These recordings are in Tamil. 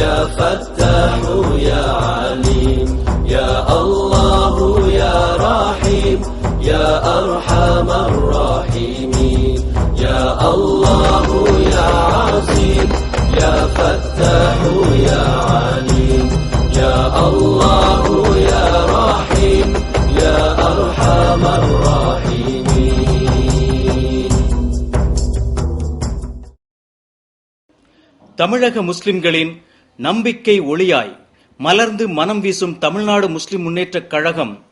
يا فتاح يا عليم يا الله يا رحيم يا أرحم الراحمين يا الله يا عظيم يا فتاح يا عليم يا الله يا رحيم يا أرحم الراحمين தமிழக முஸ்லிம்களின் நம்பிக்கை ஒளியாய் மலர்ந்து மனம் வீசும் தமிழ்நாடு முஸ்லிம் முன்னேற்றக் கழகம்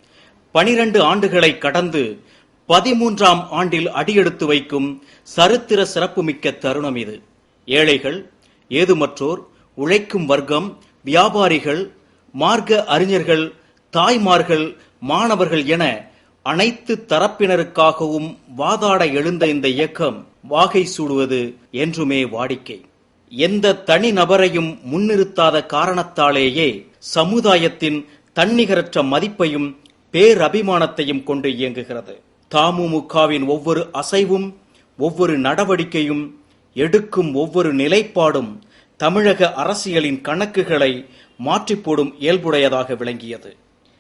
பனிரண்டு ஆண்டுகளை கடந்து பதிமூன்றாம் ஆண்டில் அடியெடுத்து வைக்கும் சரித்திர சிறப்புமிக்க தருணம் இது. ஏழைகள் ஏதுமற்றோர் உழைக்கும் வர்க்கம் வியாபாரிகள் மார்க்க அறிஞர்கள் தாய்மார்கள் மாணவர்கள் என அனைத்து தரப்பினருக்காகவும் வாதாட எழுந்த இந்த இயக்கம் வாகை சூடுவது என்றுமே வாடிக்கை. எந்த தனி நபரையும் முன்னிறுத்தாத காரணத்தாலேயே சமுதாயத்தின் தன்னிகரற்ற மதிப்பையும் பேரபிமானத்தையும் கொண்டு இயங்குகிறது. தமுமுகவின் ஒவ்வொரு அசைவும் ஒவ்வொரு நடவடிக்கையும் எடுக்கும் ஒவ்வொரு நிலைப்பாடும் தமிழக அரசியலின் கணக்குகளை மாற்றிப்போடும் இயல்புடையதாக விளங்கியது.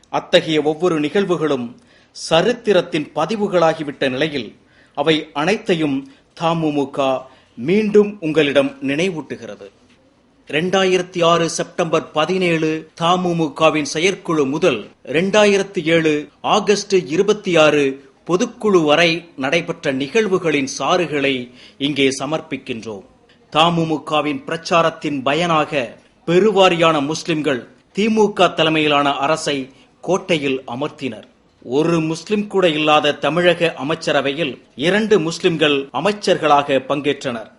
அத்தகைய ஒவ்வொரு நிகழ்வுகளும் சரித்திரத்தின் பதிவுகளாகிவிட்ட நிலையில் அவை அனைத்தையும் தமுமுக மீண்டும் உங்களிடம் நினைவூட்டுகிறது. இரண்டாயிரத்தி ஆறு செப்டம்பர் பதினேழு தமுமுகவின் செயற்குழு முதல் இரண்டாயிரத்தி ஏழு ஆகஸ்ட் இருபத்தி ஆறு பொதுக்குழு வரை நடைபெற்ற நிகழ்வுகளின் சாறுகளை இங்கே சமர்ப்பிக்கின்றோம். தமுமுகவின் பிரச்சாரத்தின் பயனாக பெருவாரியான முஸ்லிம்கள் திமுக தலைமையிலான அரசை கோட்டையில் அமர்த்தினர். ஒரு முஸ்லிம் கூட இல்லாத தமிழக அமைச்சரவையில் இரண்டு முஸ்லிம்கள் அமைச்சர்களாக பங்கேற்றனர்.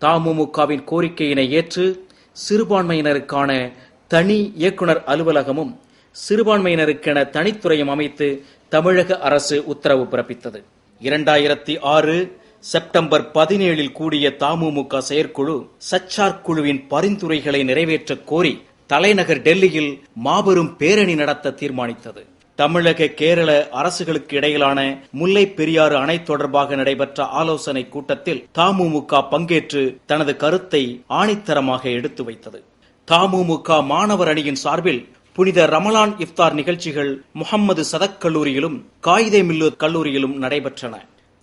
தமுமுகவின் கோரிக்கையினை ஏற்று சிறுபான்மையினருக்கான தனி இயக்குனர் அலுவலகமும் சிறுபான்மையினருக்கென தனித்துறையும் அமைத்து தமிழக அரசு உத்தரவு பிறப்பித்தது. இரண்டாயிரத்தி ஆறு செப்டம்பர் பதினேழில் கூடிய தமுமுக செயற்குழு சச்சார் குழுவின் பரிந்துரைகளை நிறைவேற்றக் கோரி தலைநகர் டெல்லியில் மாபெரும் பேரணி நடத்த தீர்மானித்தது. தமிழக கேரள அரசுகளுக்கு இடையிலான முல்லை பெரியாறு அணை தொடர்பாக நடைபெற்ற ஆலோசனை கூட்டத்தில் தமுமுக பங்கேற்று தனது கருத்தை ஆணித்தரமாக எடுத்து வைத்தது. தமுமுக மாணவர் அணியின் சார்பில் புனித ரமலான் இஃப்தார் நிகழ்ச்சிகள் முகம்மது சதக் கல்லூரியிலும் காயிதே மில்லூர் கல்லூரியிலும் நடைபெற்றன.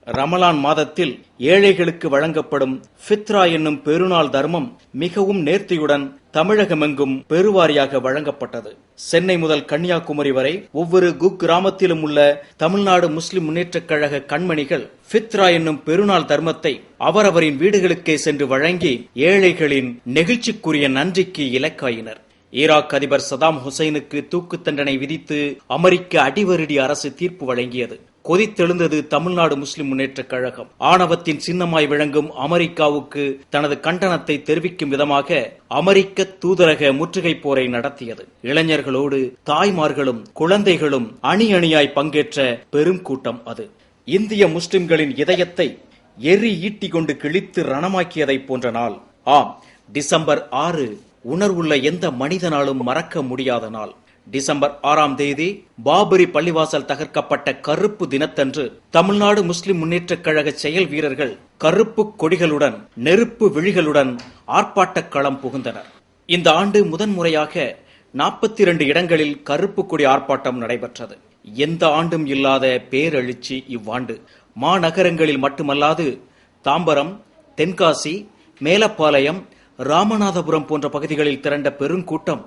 ரமலான் மாதத்தில் ஏழைகளுக்கு வழங்கப்படும் ஃபித்ரா என்னும் பெருநாள் தர்மம் மிகவும் நேர்த்தியுடன் தமிழகமெங்கும் பெருவாரியாக வழங்கப்பட்டது. சென்னை முதல் கன்னியாகுமரி வரை ஒவ்வொரு குக்கிராமத்திலும் உள்ள தமிழ்நாடு முஸ்லிம் முன்னேற்றக் கழக கண்மணிகள் ஃபித்ரா என்னும் பெருநாள் தர்மத்தை அவரவரின் வீடுகளுக்கே சென்று வழங்கி ஏழைகளின் நெகிழ்ச்சிக்குரிய நன்றிக்கு இலக்காயினர். ஈராக் அதிபர் சதாம் ஹுசைனுக்கு தூக்கு தண்டனை விதித்து அமெரிக்க அடிவருடி அரசு தீர்ப்பு வழங்கியது. கொதித்தெழுந்தது தமிழ்நாடு முஸ்லிம் முன்னேற்றக் கழகம். ஆணவத்தின் சின்னமாய் விளங்கும் அமெரிக்காவுக்கு தனது கண்டனத்தை தெரிவிக்கும் விதமாக அமெரிக்க தூதரக முற்றுகை போரை நடத்தியது. இளைஞர்களோடு தாய்மார்களும் குழந்தைகளும் அணி அணியாய் பங்கேற்ற பெரும் கூட்டம் அது. இந்திய முஸ்லிம்களின் இதயத்தை எரி ஈட்டி கொண்டு கிழித்து ரணமாக்கியதைப் போன்ற நாள். ஆம் டிசம்பர் ஆறு உணர்வுள்ள எந்த மனிதனாலும் மறக்க முடியாத நாள். டிசம்பர் ஆறாம் தேதி பாபரி பள்ளிவாசல் தகர்க்கப்பட்ட கருப்பு தினத்தன்று தமிழ்நாடு முஸ்லிம் முன்னேற்றக் கழக செயல் வீரர்கள் கருப்பு கொடிகளுடன் நெருப்பு விழிகளுடன் ஆர்ப்பாட்டக் களம் புகுந்தனர். இந்த ஆண்டு முதன்முறையாக நாற்பத்தி இரண்டு இடங்களில் கருப்பு கொடி ஆர்ப்பாட்டம் நடைபெற்றது. எந்த ஆண்டும் இல்லாத பேரெழுச்சி இவ்வாண்டு. மாநகரங்களில் மட்டுமல்லாது தாம்பரம் தென்காசி மேலப்பாளையம் ராமநாதபுரம் போன்ற பகுதிகளில் திரண்ட பெருங்கூட்டம்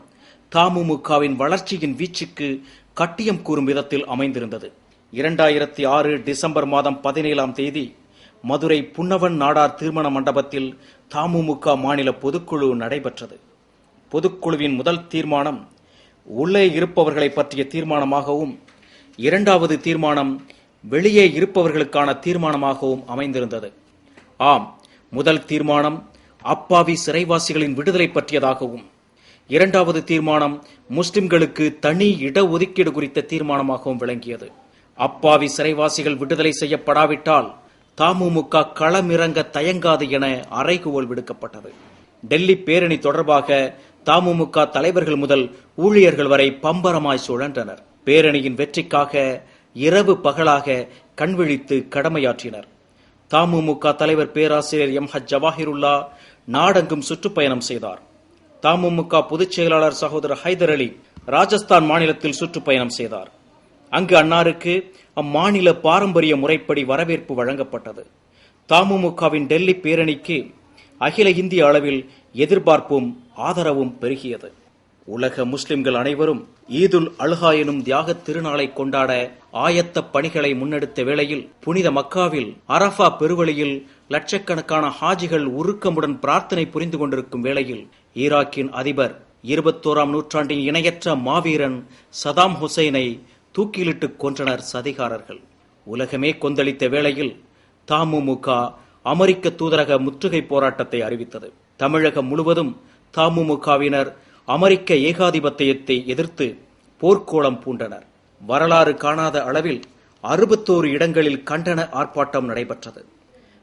தமுமுகவின் வளர்ச்சியின் வீச்சுக்கு கட்டியம் கூறும் விதத்தில் அமைந்திருந்தது. இரண்டாயிரத்தி ஆறு டிசம்பர் மாதம் பதினேழாம் தேதி மதுரை புன்னவன் நாடார் திருமண மண்டபத்தில் தமுமுக மாநில பொதுக்குழு நடைபெற்றது. பொதுக்குழுவின் முதல் தீர்மானம் உள்ளே இருப்பவர்களை பற்றிய தீர்மானமாகவும் இரண்டாவது தீர்மானம் வெளியே இருப்பவர்களுக்கான தீர்மானமாகவும் அமைந்திருந்தது. ஆம் முதல் தீர்மானம் அப்பாவி சிறைவாசிகளின் விடுதலை பற்றியதாகவும் இரண்டாவது தீர்மானம் முஸ்லிம்களுக்கு தனி இடஒதுக்கீடு குறித்த தீர்மானமாகவும் விளங்கியது. அப்பாவி சிறைவாசிகள் விடுதலை செய்யப்படாவிட்டால் தமுமுக களமிறங்க தயங்காது என அறைகூவல் விடுக்கப்பட்டது. டெல்லி பேரணி தொடர்பாக தமுமுக தலைவர்கள் முதல் ஊழியர்கள் வரை பம்பரமாய் சுழன்றனர். பேரணியின் வெற்றிக்காக இரவு பகலாக கண்விழித்து கடமையாற்றினர். தமுமுக தலைவர் பேராசிரியர் எம். ஹஜ் ஜவாஹிருல்லா நாடெங்கும் சுற்றுப்பயணம் செய்தார். தமுமுக பொதுச் செயலாளர் சகோதரர் ஹைதர் அலி ராஜஸ்தான் மாநிலத்தில் சுற்றுப்பயணம் செய்தார். அங்கு அன்னாருக்கு அம்மாநில பாரம்பரிய முறைப்படி வரவேற்பு வழங்கப்பட்டது. தமுமுகவின் டெல்லி பேரணிக்கு அகில இந்திய அளவில் எதிர்பார்ப்பும் ஆதரவும் பெருகியது. உலக முஸ்லிம்கள் அனைவரும் ஈதுல் அல்ஹா எனும் தியாகத் திருநாளை கொண்டாட ஆயத்த பணிகளை முன்னெடுத்த வேளையில் புனித மக்காவில் அரஃபா பெருவழியில் லட்சக்கணக்கான ஹாஜிகள் உருக்கமுடன் பிரார்த்தனை புரிந்து கொண்டிருக்கும் வேளையில் ஈராக்கின் அதிபர் இருபத்தோராம் நூற்றாண்டின் இணையற்ற மாவீரன் சதாம் ஹுசைனை தூக்கிலிட்டு கொன்றனர் சதிகாரர்கள். உலகமே கொந்தளித்த வேளையில் தமுமுக அமெரிக்க தூதரக முற்றுகை போராட்டத்தை அறிவித்தது. தமிழகம் முழுவதும் தமுமுகவினர் அமெரிக்க ஏகாதிபத்தியத்தை எதிர்த்து போர்க்கோளம் பூண்டனர். வரலாறு காணாத அளவில் அறுபத்தோரு இடங்களில் கண்டன ஆர்ப்பாட்டம் நடைபெற்றது.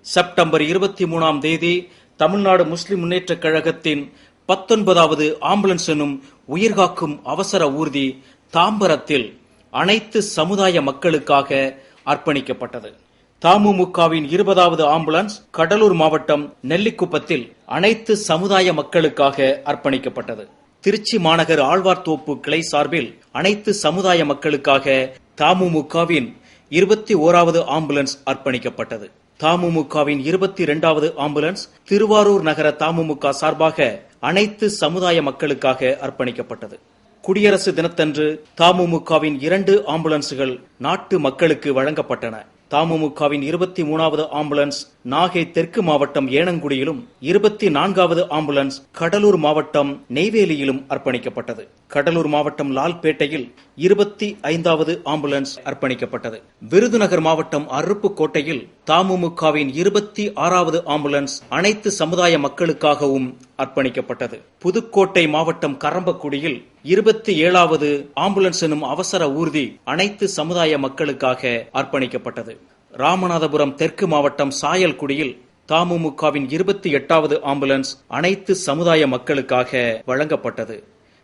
செப்டம்பர் இருபத்தி மூணாம் தேதி தமிழ்நாடு முஸ்லிம் முன்னேற்றக் கழகத்தின் பத்தொன்பதாவது ஆம்புலன்ஸ் எனும் உயிர்காக்கும் அவசர ஊர்தி தாம்பரத்தில் அனைத்து சமுதாய மக்களுக்காக அர்ப்பணிக்கப்பட்டது. தமுமுகவின் இருபதாவது ஆம்புலன்ஸ் கடலூர் மாவட்டம் நெல்லிக்குப்பத்தில் அனைத்து சமுதாய மக்களுக்காக அர்ப்பணிக்கப்பட்டது. திருச்சி மாநகர் ஆழ்வார்தோப்பு கிளை சார்பில் அனைத்து சமுதாய மக்களுக்காக தமுமுகவின் இருபத்தி ஓராவது ஆம்புலன்ஸ் அர்ப்பணிக்கப்பட்டது. தமுமுகவின் இருபத்தி இரண்டாவது ஆம்புலன்ஸ் திருவாரூர் நகர தமுமுக சார்பாக அனைத்து சமுதாய மக்களுக்காக அர்ப்பணிக்கப்பட்டது. குடியரசு தினத்தன்று தமுமுகவின் இரண்டு ஆம்புலன்ஸ்கள் நாட்டு மக்களுக்கு வழங்கப்பட்டன. தமுமுகவின் இருபத்தி மூணாவது ஆம்புலன்ஸ் நாகை தெற்கு மாவட்டம் ஏனங்குடியிலும் இருபத்தி நான்காவது ஆம்புலன்ஸ் கடலூர் மாவட்டம் நெய்வேலியிலும் அர்ப்பணிக்கப்பட்டது. கடலூர் மாவட்டம் லால்பேட்டையில் இருபத்தி ஐந்தாவது ஆம்புலன்ஸ் அர்ப்பணிக்கப்பட்டது. விருதுநகர் மாவட்டம் அருப்புக்கோட்டையில் தமுமுகவின் இருபத்தி ஆறாவது ஆம்புலன்ஸ் அனைத்து சமுதாய மக்களுக்காகவும் அர்ப்பணிக்கப்பட்டது. புதுக்கோட்டை மாவட்டம் கரம்பக்குடியில் இருபத்தி ஏழாவது ஆம்புலன்ஸ் எனும் அவசர ஊர்தி அனைத்து சமுதாய மக்களுக்காக அர்ப்பணிக்கப்பட்டது. ராமநாதபுரம் தெற்கு மாவட்டம் சாயல்குடியில் தமுமுகவின் இருபத்தி எட்டாவது ஆம்புலன்ஸ் அனைத்து சமுதாய மக்களுக்காக வழங்கப்பட்டது.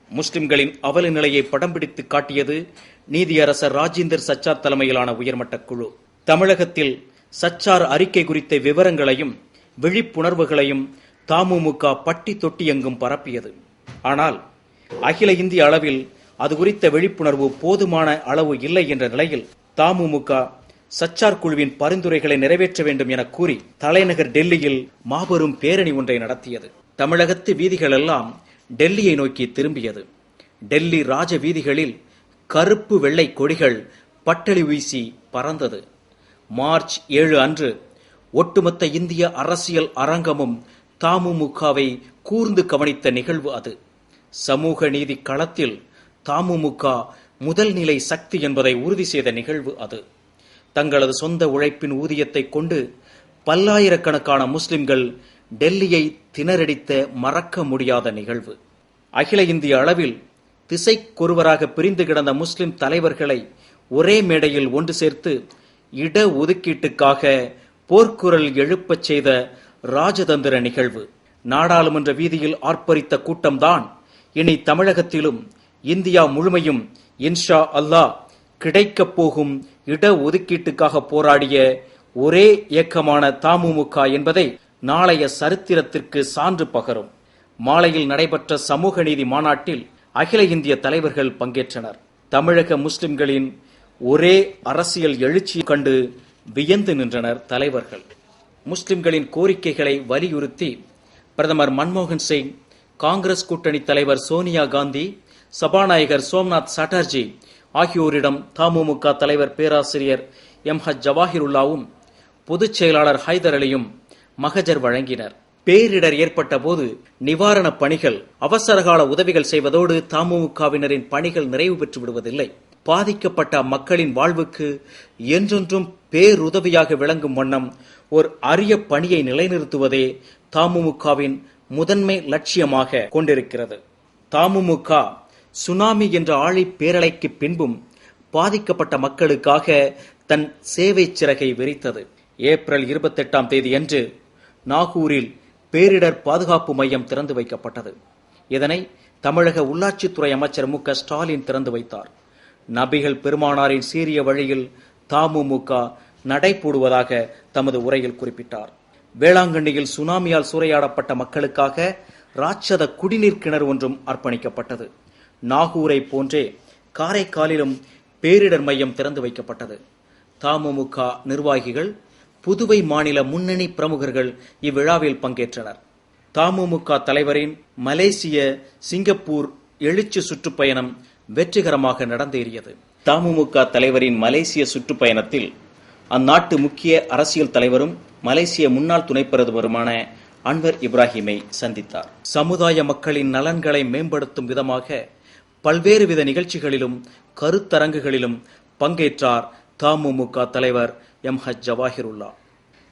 முஸ்லிம்களின் அவல நிலையை படம் பிடித்து காட்டியது நீதியரசர் ராஜேந்தர் சச்சார் தலைமையிலான உயர்மட்ட குழு. தமிழகத்தில் சச்சார் அறிக்கை குறித்த விவரங்களையும் விழிப்புணர்வுகளையும் தமுமுக பட்டி தொட்டி எங்கும் பரப்பியது. ஆனால் அகில இந்திய அளவில் அது குறித்த விழிப்புணர்வு போதுமான அளவு இல்லை என்ற நிலையில் தமுமுக சச்சார் குழுவின் பரிந்துரைகளை நிறைவேற்ற வேண்டும் என கூறி தலைநகர் டெல்லியில் மாபெரும் பேரணி ஒன்றை நடத்தியது. தமிழகத்து வீதிகள் எல்லாம் டெல்லியை நோக்கி திரும்பியது. டெல்லி ராஜ வீதிகளில் கருப்பு வெள்ளை கொடிகள் பட்டளி வீசி பறந்தது. மார்ச் ஏழு அன்று ஒட்டுமொத்த இந்திய அரசியல் அரங்கமும் தாமுமுகவை கூர்ந்து கவனித்த நிகழ்வு அது. சமூக நீதி களத்தில் தாமுமுக முதல் நிலை சக்தி என்பதை உறுதி செய்த நிகழ்வு அது. தங்களது சொந்த உழைப்பின் ஊதியத்தை கொண்டு பல்லாயிரக்கணக்கான முஸ்லிம்கள் டெல்லியை திணறடித்த மறக்க முடியாத நிகழ்வு. அகில இந்திய அளவில் திசைக்கொருவராக பிரிந்து கிடந்த முஸ்லிம் தலைவர்களை ஒரே மேடையில் ஒன்று சேர்த்து இட ஒதுக்கீட்டுக்காக போர்க்குரல் எழுப்பச் செய்த ராஜதந்திர நிகழ்வு. நாடாளுமன்ற வீதியில் ஆர்ப்பரித்த கூட்டம்தான் இனி தமிழகத்திலும் இந்தியா முழுமையும் இன்ஷா அல்லாஹ் கிடைக்கப் போகும் இட ஒதுக்கீட்டுக்காக போராடிய ஒரே இயக்கமான தமுமுக என்பதை நாளைய சரித்திரத்திற்கு சான்று பகரும். மாலையில் நடைபெற்ற சமூக நீதி மாநாட்டில் அகில இந்திய தலைவர்கள் பங்கேற்றனர். தமிழக முஸ்லிம்களின் ஒரே அரசியல் எழுச்சி கண்டு வியந்து நின்றனர் தலைவர்கள். முஸ்லிம்களின் கோரிக்கைகளை வலியுறுத்தி பிரதமர் மன்மோகன் சிங் காங்கிரஸ் கூட்டணி தலைவர் சோனியா காந்தி சபாநாயகர் சோம்நாத் சாட்டர்ஜி ஆகியோரிடம் தமுமுக தலைவர் பேராசிரியர் எம். ஹஜ் ஜவாஹிருல்லாவும் பொதுச் செயலாளர் ஹைதர் அலியும் மகஜர் வழங்கினர். பேரிடர் ஏற்பட்ட போது நிவாரணப் பணிகள் அவசரகால உதவிகள் செய்வதோடு தமுமுகவினரின் பணிகள் நிறைவு பெற்று விடுவதில்லை பாதிக்கப்பட்ட மக்களின் வாழ்வுக்கு என்றென்றும் பேருதவியாக விளங்கும் வண்ணம் ஒரு அரிய பணியை நிலைநிறுத்துவதே தமுமுகவின் முதன்மை லட்சியமாக கொண்டிருக்கிறது. தமுமுக சுனாமி என்ற ஆழி பேரலைக்கு பின்பும் பாதிக்கப்பட்ட மக்களுக்காக தன் சேவை சிறகை விரித்தது. ஏப்ரல் இருபத்தெட்டாம் தேதியன்று நாகூரில் பேரிடர் பாதுகாப்பு மையம் திறந்து வைக்கப்பட்டது. இதனை தமிழக உள்ளாட்சித்துறை அமைச்சர் மு க ஸ்டாலின் திறந்து வைத்தார். நபிகள் பெருமானாரின் சீரிய வழியில் தமுமுக நடைபோடுவதாக தமது உரையில் குறிப்பிட்டார். வேளாங்கண்ணியில் சுனாமியால் சூறையாடப்பட்ட மக்களுக்காக ராட்சத குடிநீர் கிணறு ஒன்றும் அர்ப்பணிக்கப்பட்டது. நாகூரை போன்றே காரைக்காலிலும் பேரிடர் மையம் திறந்து வைக்கப்பட்டது. தமுமுக நிர்வாகிகள் புதுவை மாநில முன்னணி பிரமுகர்கள் இவ்விழாவில் பங்கேற்றனர். தமுமுக தலைவரின் மலேசிய சிங்கப்பூர் எழுச்சி சுற்றுப்பயணம் வெற்றிகரமாக நடந்தேறியது. தமுமுக தலைவரின் மலேசிய சுற்றுப்பயணத்தில் அந்நாட்டு முக்கிய அரசியல் தலைவரும் மலேசிய முன்னாள் துணை பிரதமருமான அன்வர் இப்ராஹிமை சந்தித்தார். சமுதாய மக்களின் நலன்களை மேம்படுத்தும் விதமாக பல்வேறு வித நிகழ்ச்சிகளிலும் கருத்தரங்குகளிலும் பங்கேற்றார் தமுமுக தலைவர் எம். ஹஜ் ஜவாஹிருல்லா.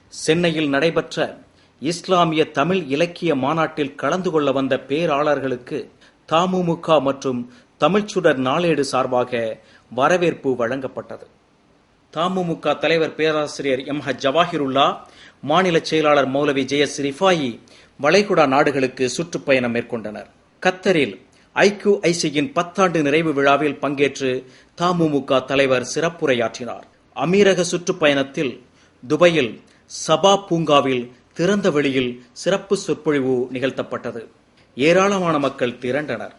சென்னையில் நடைபெற்ற இஸ்லாமிய தமிழ் இலக்கிய மாநாட்டில் கலந்து கொள்ள வந்த பேராளர்களுக்கு தமுமுக மற்றும் தமிழ்ச்சுடர் நாளேடு சார்பாக வரவேற்பு வழங்கப்பட்டது. தமுமுக தலைவர் பேராசிரியர் எம் ஹ ஜவாஹிருல்லா மாநில செயலாளர் மௌலவி ஜெயஸ் ரிஃபாயி வளைகுடா நாடுகளுக்கு சுற்றுப்பயணம் மேற்கொண்டனர். கத்தரில் ஐக்யூ ஐசியின் பத்தாண்டு நிறைவு விழாவில் பங்கேற்று தமுமுக தலைவர் சிறப்புரையாற்றினார். அமீரக சுற்றுப்பயணத்தில் துபாயில் சபா பூங்காவில் திறந்த வெளியில் சிறப்பு சொற்பொழிவு நிகழ்த்தப்பட்டது. ஏராளமான மக்கள் திரண்டனர்.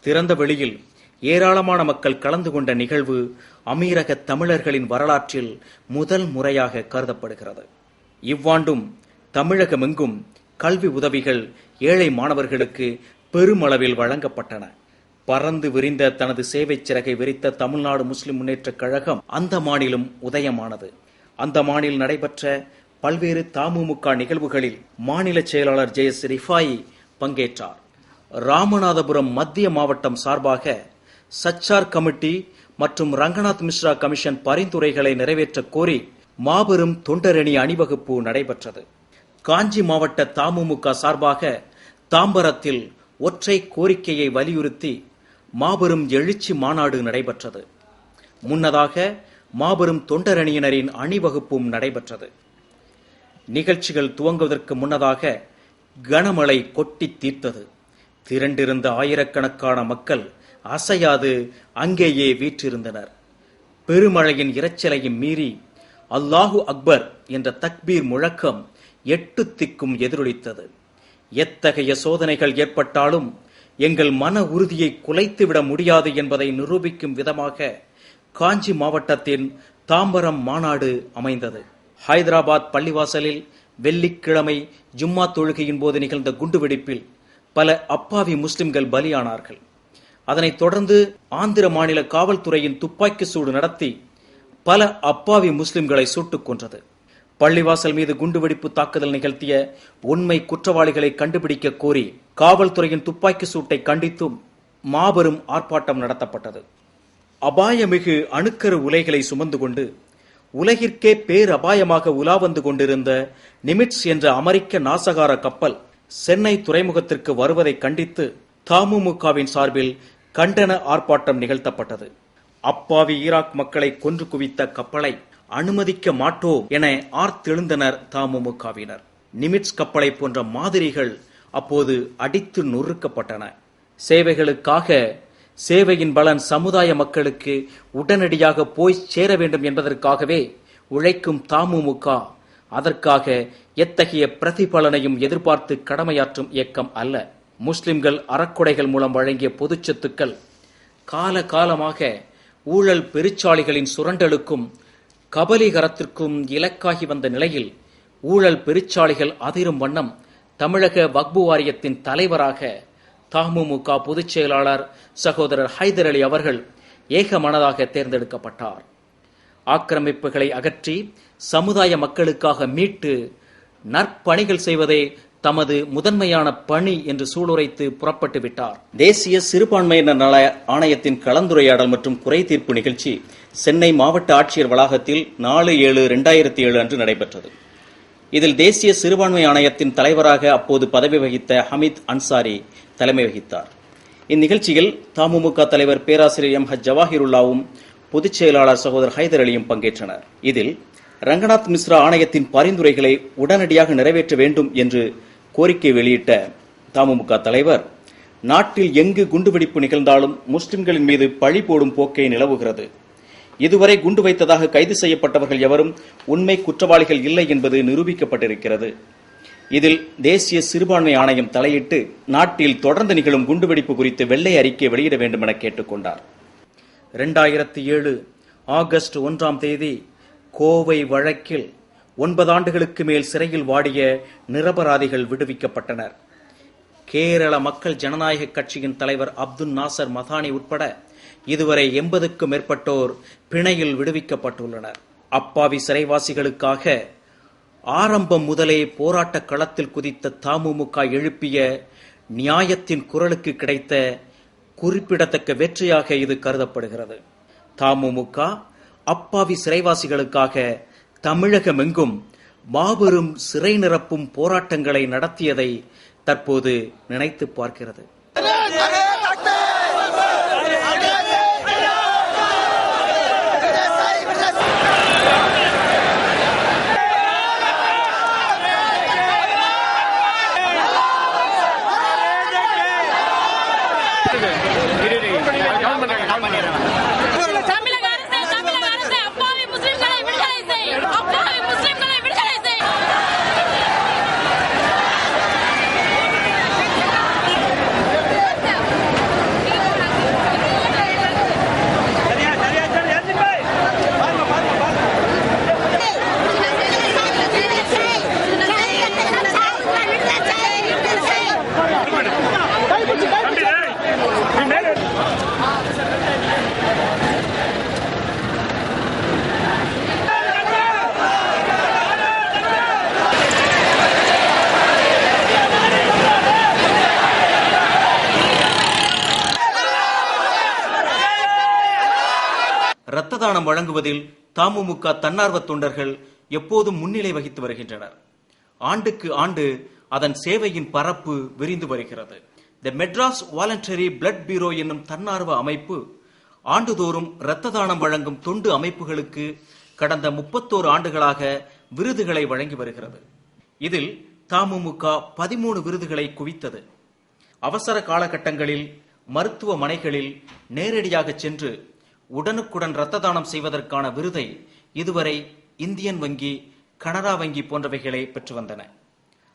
திறந்த வெளியில் ஏராளமான மக்கள் கலந்து கொண்ட நிகழ்வு அமீரக தமிழர்களின் வரலாற்றில் முதல் முறையாக கருதப்படுகிறது. இவ்வாண்டும் தமிழகமெங்கும் கல்வி உதவிகள் ஏழை மாணவர்களுக்கு பெருமளவில் வழங்கப்பட்டன. பறந்து விரிந்த தனது சேவை சிறகை விரித்த தமிழ்நாடு முஸ்லிம் முன்னேற்றக் கழகம் அந்த மாநிலம் உதயமானது. அந்த மாநில நடைபெற்ற பல்வேறு தமுமுக நிகழ்வுகளில் மாநில செயலாளர் ஜெயஸ் ரிஃபாயி பங்கேற்றார். ராமநாதபுரம் மத்திய மாவட்டம் சார்பாக சச்சார் கமிட்டி மற்றும் ரங்கநாத் மிஸ்ரா கமிஷன் பரிந்துரைகளை நிறைவேற்ற கோரி மாபெரும் தொண்டரணி அணிவகுப்பு நடைபெற்றது. காஞ்சி மாவட்ட தமுமுக சார்பாக தாம்பரத்தில் ஒற்றை கோரிக்கையை வலியுறுத்தி மாபெரும் எழுச்சி மாநாடு நடைபெற்றது. முன்னதாக மாபெரும் தொண்டரணியினரின் அணிவகுப்பும் நடைபெற்றது. நிகழ்ச்சிகள் துவங்குவதற்கு முன்னதாக கனமழை கொட்டி தீர்த்தது. திரண்டிருந்த ஆயிரக்கணக்கான மக்கள் அசையாது அங்கேயே வீற்றிருந்தனர். பெருமழையின் இரைச்சலையும் மீறி அல்லாஹு அக்பர் என்ற தக்பீர் முழக்கம் எட்டு திக்கும் எதிரொலித்தது. எத்தகைய சோதனைகள் ஏற்பட்டாலும் எங்கள் மன உறுதியை குலைத்துவிட முடியாது என்பதை நிரூபிக்கும் விதமாக காஞ்சி மாவட்டத்தின் தாம்பரம் மாநாடு அமைந்தது. ஹைதராபாத் பள்ளிவாசலில் வெள்ளிக்கிழமை ஜும்மா தொழுகையின் போது நிகழ்ந்த குண்டுவெடிப்பில் பல அப்பாவி முஸ்லிம்கள் பலியானார்கள். அதனைத் தொடர்ந்து ஆந்திர மாநில காவல்துறையின் துப்பாக்கி சூடு நடத்தி பல அப்பாவி முஸ்லிம்களை சுட்டுக் கொன்றது. பள்ளிவாசல் மீது குண்டுவெடிப்பு தாக்குதல் நிகழ்த்திய உண்மை குற்றவாளிகளை கண்டுபிடிக்க கோரி காவல்துறையின் துப்பாக்கி சூட்டை கண்டித்தும் மாபெரும் ஆர்ப்பாட்டம் நடத்தப்பட்டது. அபாயமிகு அணுக்கரு உலைகளை சுமந்து கொண்டு உலகிற்கே பேரபாயமாக உலா வந்து கொண்டிருந்த நிமிட்ஸ் என்ற அமெரிக்க நாசகார கப்பல் சென்னை துறைமுகத்திற்கு வருவதை கண்டித்து தமுமுகவின் சார்பில் கண்டன ஆர்ப்பாட்டம் நிகழ்த்தப்பட்டது. அப்பாவி ஈராக் மக்களை கொன்று குவித்த கப்பலை அனுமதிக்க மாட்டோம் என ஆர்த்தெழுந்தனர் தமுமுகவினர். நிமிட்ஸ் கப்பலை போன்ற மாதிரிகள் அப்போது அடித்து நொறுக்கப்பட்டன. சேவைகளுக்காக சேவையின் பலன் சமுதாய மக்களுக்கு உடனடியாக போய் சேர வேண்டும் என்பதற்காகவே உழைக்கும் தமுமுக அதற்காக எத்தகைய பிரதிபலனையும் எதிர்பார்த்து கடமையாற்றும் இயக்கம் அல்ல. முஸ்லிம்கள் அறக்குடைகள் மூலம் வழங்கிய பொதுச் சொத்துக்கள் கால காலமாக ஊழல் பெருச்சாளிகளின் சுரண்டலுக்கும் கபலீகரத்திற்கும் இலக்காகி வந்த நிலையில் ஊழல் பெருச்சாளிகள் அதிரும் வண்ணம் தமிழக வக்பு வாரியத்தின் தலைவராக தமுமுக பொதுச் செயலாளர் சகோதரர் ஹைதர் அலி அவர்கள் ஏகமனதாக தேர்ந்தெடுக்கப்பட்டார். ஆக்கிரமிப்புகளை அகற்றி சமுதாய மக்களுக்காக மீட்டு நற்பணிகள் செய்வதே தமது முதன்மையான பணி என்று சூளுரைத்து புறப்பட்டு விட்டார். தேசிய சிறுபான்மையினர் நல ஆணையத்தின் கலந்துரையாடல் மற்றும் குறை தீர்ப்பு நிகழ்ச்சி சென்னை மாவட்ட ஆட்சியர் வளாகத்தில் நாலு ஏழு இரண்டாயிரத்தி ஏழு அன்று நடைபெற்றது. இதில் தேசிய சிறுபான்மை ஆணையத்தின் தலைவராக அப்போது பதவி வகித்த ஹமீத் அன்சாரி தலைமை வகித்தார். இந்நிகழ்ச்சியில் தமுமுக தலைவர் பேராசிரியர் எம் ஹஜ் ஜவாஹிருல்லாவும் பொதுச் செயலாளர் சகோதரர் ஹைதர் அலியும் பங்கேற்றனர். இதில் ரங்கநாத் மிஸ்ரா ஆணையத்தின் பரிந்துரைகளை உடனடியாக நிறைவேற்ற வேண்டும் என்று கோரிக்கை வெளியிட்ட தமுமுக தலைவர் நாட்டில் எங்கு குண்டுவெடிப்பு நிகழ்ந்தாலும் முஸ்லிம்களின் மீது பழி போடும் போக்கே நிலவுகிறது. இதுவரை குண்டு வைத்ததாக கைது செய்யப்பட்டவர்கள் எவரும் உண்மை குற்றவாளிகள் இல்லை என்பது நிரூபிக்கப்பட்டிருக்கிறது. இதில் தேசிய சிறுபான்மை ஆணையம் தலையிட்டு நாட்டில் தொடர்ந்து நிகழும் குண்டுவெடிப்பு குறித்து வெள்ளை அறிக்கை வெளியிட வேண்டும் என கேட்டுக்கொண்டார். இரண்டாயிரத்தி ஏழு ஆகஸ்ட் ஒன்றாம் தேதி கோவை வழக்கில் ஒன்பது ஆண்டுகளுக்கு மேல் சிறையில் வாடிய நிரபராதிகள் விடுவிக்கப்பட்டனர். கேரள மக்கள் ஜனநாயக கட்சியின் தலைவர் அப்துல் நாசர் மதானி உட்பட இதுவரை எண்பதுக்கும் மேற்பட்டோர் பிணையில் விடுவிக்கப்பட்டுள்ளனர். அப்பாவி சிறைவாசிகளுக்காக ஆரம்பம் முதலே போராட்ட களத்தில் குதித்த தமுமுக எழுப்பிய நியாயத்தின் குரலுக்கு கிடைத்த குறிப்பிடத்தக்க வெற்றியாக இது கருதப்படுகிறது. தமுமுக அப்பாவி சிறைவாசிகளுக்காக தமிழகமெங்கும் மாபெரும் சிறை நிரப்பும் போராட்டங்களை நடத்தியதை தற்போது நினைத்து பார்க்கிறது தமிழக அரசே தமிழக அரசே அப்பாவி முஸ்லிம்களை விடுதலை செய் அப்பாவி முஸ்லிம்களை விடுதலை செய் வழங்குவதில் தமுமுக தன்னார்வ தொண்டர்கள் எப்போதும் முன்னிலை வகித்து வருகின்றனர். ஆண்டுக்கு ஆண்டு அதன் சேவையின் பரப்பு விரிந்து வருகிறது. The Madras voluntary blood bureau என்னும் தன்னார்வ அமைப்பு ஆண்டுதோறும் இரத்த தானம் வழங்கும் தொண்டு அமைப்புகளுக்கு கடந்த முப்பத்தோரு ஆண்டுகளாக விருதுகளை வழங்கி வருகிறது. இதில் தமுமுக பதிமூணு விருதுகளை குவித்தது. அவசர காலகட்டங்களில் மருத்துவமனைகளில் நேரடியாக சென்று உடனுக்குடன் இரத்த தானம் செய்வதற்கான விருதை இதுவரை இந்தியன் வங்கி கனரா வங்கி போன்றவைகளை பெற்று வந்தன.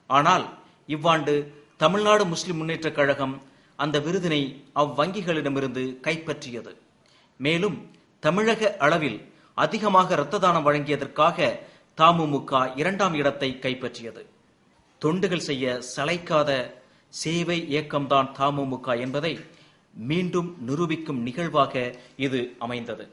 ஆனால் இவ்வாண்டு தமிழ்நாடு முஸ்லிம் முன்னேற்றக் கழகம் அந்த விருதினை அவ்வங்கிகளிடமிருந்து கைப்பற்றியது. மேலும் தமிழக அளவில் அதிகமாக இரத்த தானம் வழங்கியதற்காக தமுமுக இரண்டாம் இடத்தை கைப்பற்றியது. தொண்டுகள் செய்ய சளைக்காத சேவை இயக்கம்தான் தமுமுக என்பதை மீண்டும் நிரூபிக்கும் நிகழ்வாக இது அமைந்தது.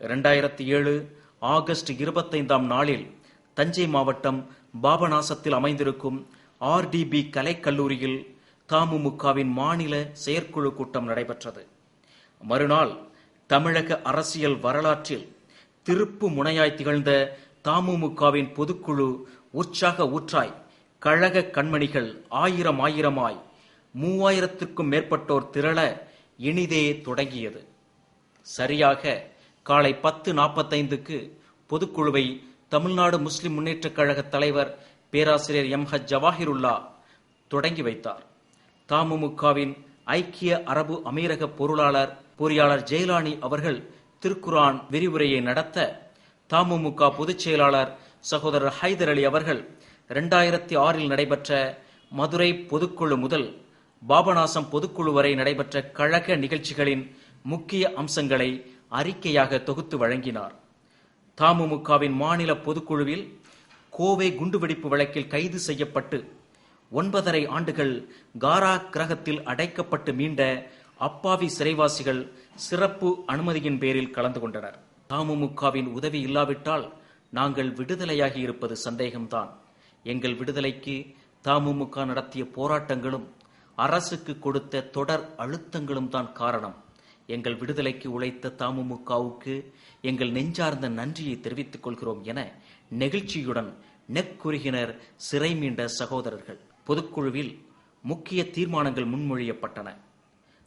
இரண்டாயிரத்தி ஏழு ஆகஸ்ட் இருபத்தைந்தாம் நாளில் தஞ்சை மாவட்டம் பாபநாசத்தில் அமைந்திருக்கும் ஆர்டிபி கலைக்கல்லூரியில் தமுமுகவின் மாநில செயற்குழு கூட்டம் நடைபெற்றது. மறுநாள் தமிழக அரசியல் வரலாற்றில் திருப்பு முனையாய் திகழ்ந்த தமுமுகவின் பொதுக்குழு உற்சாக ஊற்றாய் கழக கண்மணிகள் ஆயிரம் ஆயிரமாய் மூவாயிரத்திற்கும் மேற்பட்டோர் திரள இனிதே தொடங்கியது. சரியாக காலை பத்து நாற்பத்தைந்துக்கு பொதுக்குழுவை தமிழ்நாடு முஸ்லிம் முன்னேற்றக் கழக தலைவர் பேராசிரியர் எம். ஹஜ். ஜவாஹிருல்லா தொடங்கி வைத்தார். தமுமுகவின் ஐக்கிய அரபு அமீரக பொருளாளர் பொறியாளர் ஜெயலானி அவர்கள் திருக்குரான் விரிவுரையை நடத்த தமுமுக பொதுச் செயலாளர் சகோதரர் ஹைதர் அலி அவர்கள் இரண்டாயிரத்தி ஆறில் நடைபெற்ற மதுரை பொதுக்குழு முதல் பாபநாசம் பொதுக்குழு வரை நடைபெற்ற கழக நிகழ்ச்சிகளின் முக்கிய அம்சங்களை அறிக்கையாக தொகுத்து வழங்கினார். தமுமுகவின் மாநில பொதுக்குழுவில் கோவை குண்டுவெடிப்பு வழக்கில் கைது செய்யப்பட்டு ஒன்பதரை ஆண்டுகள் காரா கிரகத்தில் அடைக்கப்பட்டு மீண்ட அப்பாவி சிறைவாசிகள் சிறப்பு அனுமதியின் பேரில் கலந்து கொண்டனர். தமுமுகவின் உதவி இல்லாவிட்டால் நாங்கள் விடுதலையாகி இருப்பது சந்தேகம்தான். எங்கள் விடுதலைக்கு தமுமுக நடத்திய போராட்டங்களும் அரசுக்கு கொடுத்த தொடர் அழுத்தங்களும் தான் காரணம். எங்கள் விடுதலைக்கு உழைத்த தாமுமுகவுக்கு எங்கள் நெஞ்சார்ந்த நன்றியை தெரிவித்துக் கொள்கிறோம் என நெகிழ்ச்சியுடன் நெக்குறுகினர் சிறை மீண்ட சகோதரர்கள். பொதுக்குழுவில் முக்கிய தீர்மானங்கள் முன்மொழியப்பட்டன.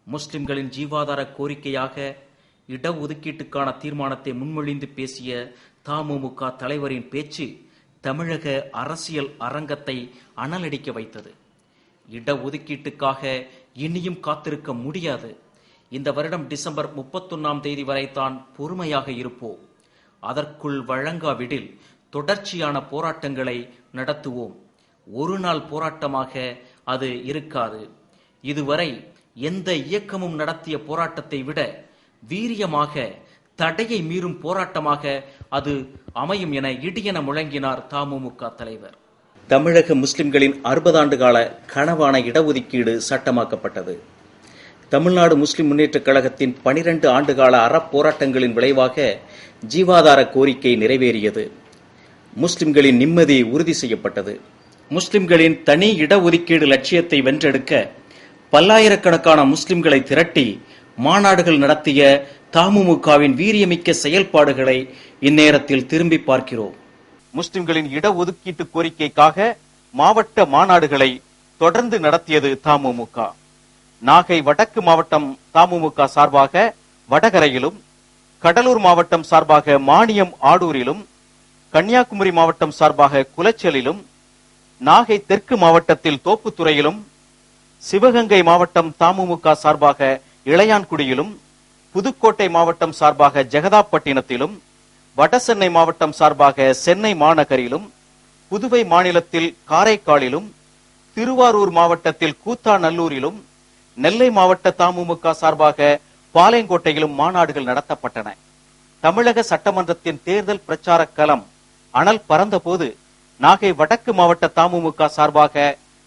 முஸ்லிம்களின் ஜீவாதார கோரிக்கையாக இடஒதுக்கீட்டுக்கான தீர்மானத்தை முன்மொழிந்து பேசிய தமுமுக தலைவரின் பேச்சு தமிழக அரசியல் அரங்கத்தை அனலடிக்க வைத்தது. இடஒதுக்கீட்டுக்காக இனியும் காத்திருக்க முடியாது. இந்த வருடம் டிசம்பர் முப்பத்தொன்னாம் தேதி வரைத்தான் பொறுமையாக இருப்போம். அதற்குள் வழங்காவிடில் தொடர்ச்சியான போராட்டங்களை நடத்துவோம். ஒரு நாள் போராட்டமாக அது இருக்காது. இதுவரை எந்த இயக்கமும் நடத்திய போராட்டத்தை விட வீரியமாக தடையை மீறும் போராட்டமாக அது அமையும் என இடியென முழங்கினார் தமுக தலைவர். தமிழக முஸ்லிம்களின் அறுபதாண்டு கால கனவான இடஒதுக்கீடு சட்டமாக்கப்பட்டது. தமிழ்நாடு முஸ்லிம் முன்னேற்றக் கழகத்தின் பனிரெண்டு ஆண்டுகால அறப்போராட்டங்களின் விளைவாக ஜீவாதார கோரிக்கை நிறைவேறியது. முஸ்லிம்களின் நிம்மதி உறுதி செய்யப்பட்டது. முஸ்லிம்களின் தனி இடஒதுக்கீடு லட்சியத்தை வென்றெடுக்க பல்லாயிரக்கணக்கான முஸ்லிம்களை திரட்டி மாநாடுகள் நடத்திய தமுமுகவின் வீரியமிக்க செயல்பாடுகளை இந்நேரத்தில் திரும்பி பார்க்கிறோம். முஸ்லிம்களின் இடஒதுக்கீட்டு கோரிக்கைக்காக மாவட்ட மாநாடுகளை தொடர்ந்து நடத்தியது தமுமுக நாகை வடக்கு மாவட்டம் தமுமுக சார்பாக வடகரையிலும் கடலூர் மாவட்டம் சார்பாக மானியம் ஆடூரிலும் கன்னியாகுமரி மாவட்டம் சார்பாக குலச்சலிலும் நாகை தெற்கு மாவட்டத்தில் தோப்புத்துறையிலும் சிவகங்கை மாவட்டம் தமுமுக சார்பாக இளையான்குடியிலும் புதுக்கோட்டை மாவட்டம் சார்பாக ஜெகதாப்பட்டினத்திலும் வடசென்னை மாவட்டம் சார்பாக சென்னை மாநகரிலும் புதுவை மாநிலத்தில் காரைக்காலிலும் திருவாரூர் மாவட்டத்தில் கூத்தாநல்லூரிலும் நெல்லை மாவட்ட தமுமுக சார்பாக பாளையங்கோட்டையிலும் மாநாடுகள் நடத்தப்பட்டன. தமிழக சட்டமன்றத்தின் தேர்தல் பிரச்சார களம் அனல் பறந்தபோது நாகை வடக்கு மாவட்ட தமுமுக சார்பாக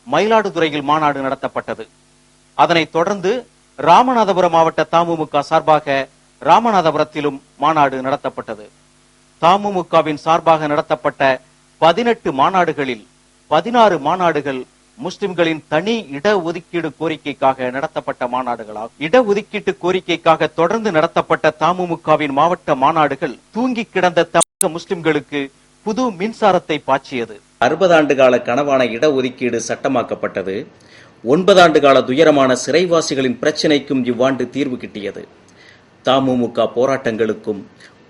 மயிலாடுதுறையில் மாநாடு நடத்தப்பட்டது. அதனைத் தொடர்ந்து ராமநாதபுரம் மாவட்ட தமுமுக சார்பாக ராமநாதபுரத்திலும் மாநாடு நடத்தப்பட்டது. தமுமுகவின் சார்பாக நடத்தப்பட்ட பதினெட்டு மாநாடுகளில் பதினாறு மாநாடுகள் முஸ்லிம்களின் தனி இடஒதுக்கீடு கோரிக்கைக்காக நடத்தப்பட்ட மாநாடுகளாகும். இடஒதுக்கீட்டு கோரிக்கைக்காக தொடர்ந்து நடத்தப்பட்ட தமுமுகவின் மாவட்ட மாநாடுகள் தூங்கி கிடந்த தமிழக முஸ்லிம்களுக்கு புது மின்சாரத்தை பாய்ச்சியது. அறுபது ஆண்டு கால கனவான இடஒதுக்கீடு சட்டமாக்கப்பட்டது. ஒன்பது ஆண்டு கால துயரமான சிறைவாசிகளின் பிரச்சினைக்கும் இவ்வாண்டு தீர்வு கிட்டியது. தமுமுக போராட்டங்களுக்கும்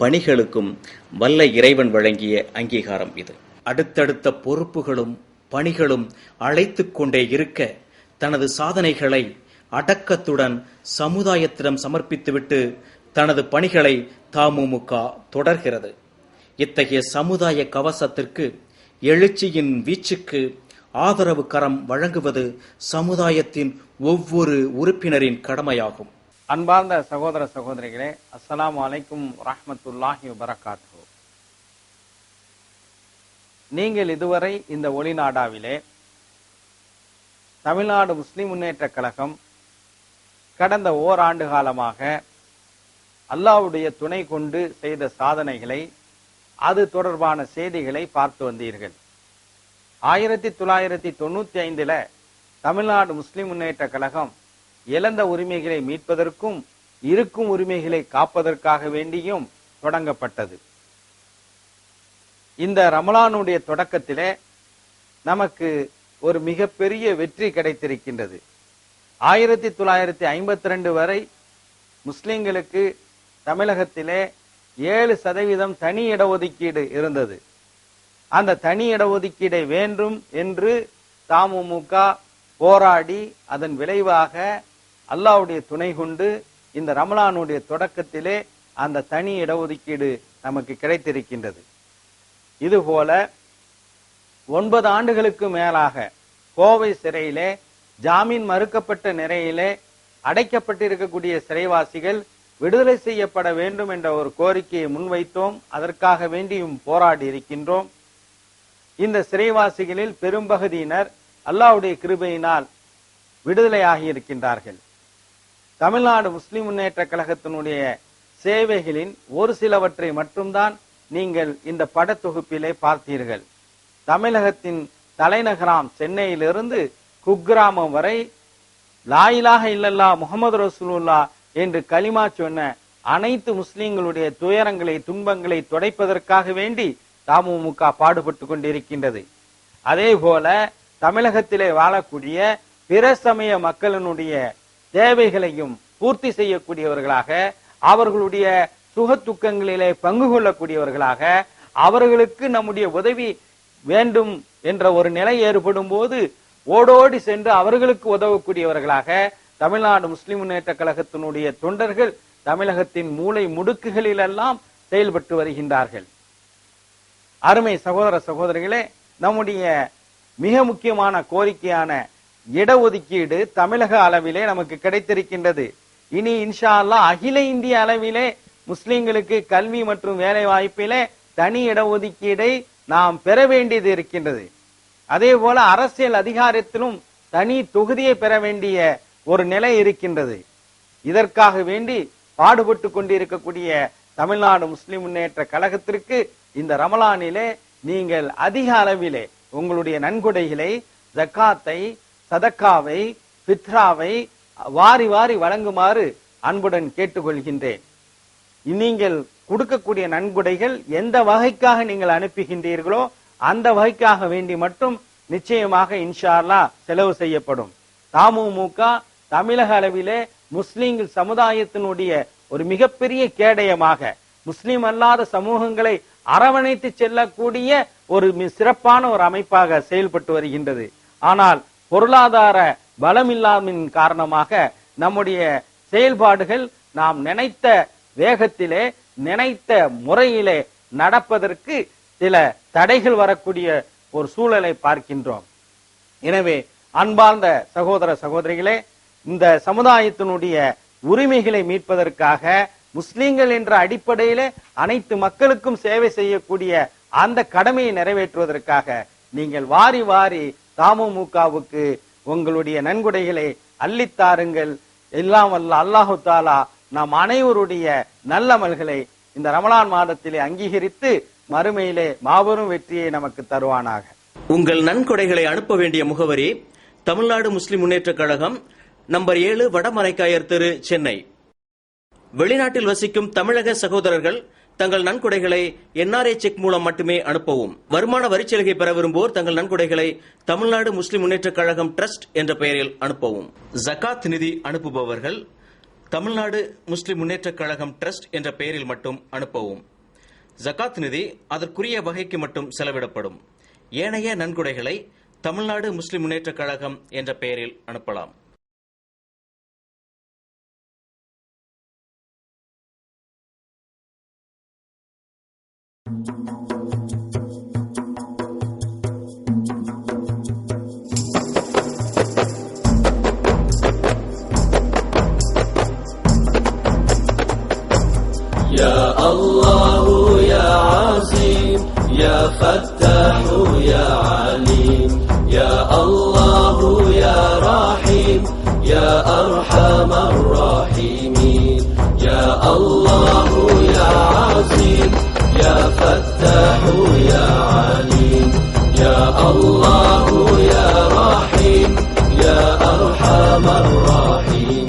பணிகளுக்கும் வல்ல இறைவன் வழங்கிய அங்கீகாரம் இது. அடுத்தடுத்த பொறுப்புகளும் பணிகளும் அழைத்து கொண்டே இருக்க தனது சாதனைகளை அடக்கத்துடன் சமுதாயத்திடம் சமர்ப்பித்துவிட்டு தனது பணிகளை தமுமுக தொடர்கிறது. இத்தகைய சமுதாய கவசத்திற்கு எழுச்சியின் வீச்சுக்கு ஆதரவு கரம் வழங்குவது சமுதாயத்தின் ஒவ்வொரு உறுப்பினரின் கடமையாகும். அன்பார்ந்த சகோதர சகோதரிகளே அஸ்லாம் வலைக்கும் ரஹமத்துல்லாஹி வபரகாத்து நீங்கள் இதுவரை இந்த ஒளிநாடாவிலே தமிழ்நாடு முஸ்லிம் முன்னேற்ற கழகம் கடந்த ஓராண்டு காலமாக அல்லாவுடைய துணை கொண்டு செய்த சாதனைகளை அது தொடர்பான செய்திகளை பார்த்து வந்தீர்கள். ஆயிரத்தி தொள்ளாயிரத்தி தொண்ணூத்தி ஐந்துல தமிழ்நாடு முஸ்லிம் முன்னேற்ற கழகம் இழந்த உரிமைகளை மீட்பதற்கும் இருக்கும் உரிமைகளை காப்பதற்காக வேண்டியும் தொடங்கப்பட்டது. இந்த ரமலானுடைய தொடக்கத்திலே நமக்கு ஒரு மிகப்பெரிய வெற்றி கிடைத்திருக்கின்றது. ஆயிரத்தி தொள்ளாயிரத்தி ஐம்பத்தி ரெண்டு வரை முஸ்லிம்களுக்கு தமிழகத்திலே ஏழு சதவீதம் தனி இடஒதுக்கீடு இருந்தது. அந்த தனி இடஒதுக்கீடை வேண்டும் என்று தமுமுக போராடி அதன் விளைவாக அல்லாவுடைய துணை கொண்டு இந்த ரமலானுடைய தொடக்கத்திலே அந்த தனி இடஒதுக்கீடு நமக்கு கிடைத்திருக்கின்றது. இதுபோல ஒன்பது ஆண்டுகளுக்கு மேலாக கோவை சிறையிலே ஜாமீன் மறுக்கப்பட்ட நிலையிலே அடைக்கப்பட்டிருக்கக்கூடிய சிறைவாசிகள் விடுதலை செய்யப்பட வேண்டும் என்ற ஒரு கோரிக்கையை முன்வைத்தோம். அதற்காக வேண்டியும் போராடி இருக்கின்றோம். இந்த சிறைவாசிகளில் பெரும்பகுதியினர் அல்லாவுடைய கிருபையினால் விடுதலையாகி இருக்கின்றார்கள். தமிழ்நாடு முஸ்லிம் முன்னேற்ற கழகத்தினுடைய சேவைகளின் ஒரு சிலவற்றை மட்டும்தான் நீங்கள் இந்த படத்தொகுப்பிலே பார்த்தீர்கள். தமிழகத்தின் தலைநகராம் சென்னையிலிருந்து குக்கிராமம் வரை லாயிலாக இல்லல்லா முகமது ரசூலுல்லா என்று களிமா சொன்ன அனைத்து முஸ்லிம்களுடைய துயரங்களை துன்பங்களை துடைப்பதற்காக வேண்டி தமுமுக பாடுபட்டு கொண்டிருக்கின்றது. அதே போல தமிழகத்திலே வாழக்கூடிய பிற சமய மக்களினுடைய தேவைகளையும் பூர்த்தி செய்யக்கூடியவர்களாக அவர்களுடைய சுக துக்கங்களிலே பங்கு கொள்ளக்கூடியவர்களாக அவர்களுக்கு நம்முடைய உதவி வேண்டும் என்ற ஒரு நிலை ஏற்படும் போது ஓடோடி சென்று அவர்களுக்கு உதவக்கூடியவர்களாக தமிழ்நாடு முஸ்லிம் முன்னேற்ற கழகத்தினுடைய தொண்டர்கள் தமிழகத்தின் மூளை முடுக்குகளிலெல்லாம் செயல்பட்டு வருகின்றார்கள். அருமை சகோதர சகோதரிகளே நம்முடைய மிக முக்கியமான கோரிக்கையான இடஒதுக்கீடு தமிழக அளவிலே நமக்கு கிடைத்திருக்கின்றது. இனி இன்ஷா அல்லா அகில இந்திய அளவிலே முஸ்லிம்களுக்கு கல்வி மற்றும் வேலை வாய்ப்பிலே தனி இடஒதுக்கீடை நாம் பெற வேண்டியது இருக்கின்றது. அதே போல அரசியல் அதிகாரத்திலும் தனி தொகுதியை பெற வேண்டிய ஒரு நிலை இருக்கின்றது. இதற்காக வேண்டி பாடுபட்டு கொண்டிருக்கக்கூடிய தமிழ்நாடு முஸ்லிம் முன்னேற்ற கழகத்திற்கு இந்த ரமலானிலே நீங்கள் அதிக அளவிலே உங்களுடைய நன்கொடைகளை ஜக்காத்தை சதக்காவை பித்ராவை வாரி வாரி வழங்குமாறு அன்புடன் கேட்டுக்கொள்கின்றேன். நீங்கள் கொடுக்கக்கூடிய நன்கொடைகள் எந்த வகைக்காக நீங்கள் அனுப்புகின்றீர்களோ அந்த வகைக்காக வேண்டி மட்டும் நிச்சயமாக இன்ஷா செலவு செய்யப்படும். தமுமுக தமிழக அளவிலே முஸ்லீம் சமுதாயத்தினுடைய ஒரு மிகப்பெரிய கேடயமாக முஸ்லீம் அல்லாத சமூகங்களை அரவணைத்து செல்லக்கூடிய ஒரு சிறப்பான ஒரு அமைப்பாக செயல்பட்டு வருகின்றது. ஆனால் பொருளாதார பலமில்லாமின் காரணமாக நம்முடைய செயல்பாடுகள் நாம் நினைத்த வேகத்திலே நினைத்த முறையிலே நடப்பதற்கு சில தடைகள் வரக்கூடிய ஒரு சூழலை பார்க்கின்றோம். எனவே அன்பார்ந்த சகோதர சகோதரிகளே இந்த சமுதாயத்தினுடைய உரிமைகளை மீட்பதற்காக முஸ்லிம்கள் என்ற அடிப்படையிலே அனைத்து மக்களுக்கும் சேவை செய்யக்கூடிய அந்த கடமையை நிறைவேற்றுவதற்காக நீங்கள் வாரி வாரி தாமுமுகவுக்கு உங்களுடைய நன்கொடைகளை அள்ளித்தாருங்கள் எல்லாம் வல்ல அல்லாஹு தாலா நாம் அனைவருடைய நல்லமல்களை இந்த ரமலான் மாதத்திலே அங்கீகரித்து மறுமையிலே மாபெரும் வெற்றியை நமக்கு தருவானாக. உங்கள் நன்கொடைகளை அனுப்ப வேண்டிய முகவரி தமிழ்நாடு முஸ்லிம் முன்னேற்றக் கழகம் நம்பர் ஏழு வடமரைக்காயர் தெரு சென்னை. வெளிநாட்டில் வசிக்கும் தமிழக சகோதரர்கள் தங்கள் நன்கொடைகளை என்ஆர்ஐ செக் மூலம் மட்டுமே அனுப்பவும். வருமான வரிச்சலுகை பெற விரும்புவோர் தங்கள் நன்கொடைகளை தமிழ்நாடு முஸ்லிம் முன்னேற்றக் கழகம் ட்ரஸ்ட் என்ற பெயரில் அனுப்பவும். ஜகாத் நிதி அனுப்புபவர்கள் தமிழ்நாடு முஸ்லிம் முன்னேற்றக் கழகம் ட்ரஸ்ட் என்ற பெயரில் மட்டும் அனுப்பவும். ஜகாத் நிதி அதற்குரிய வகைக்கு மட்டும் செலவிடப்படும். ஏனைய நன்கொடைகளை தமிழ்நாடு முஸ்லிம் முன்னேற்றக் கழகம் என்ற பெயரில் அனுப்பலாம். يا الله يا عظيم يا فتاح يا عليم يا الله يا رحيم يا أرحم الراحمين يا الله يا فتاح يا عليم يا الله يا رحيم يا أرحم الراحمين.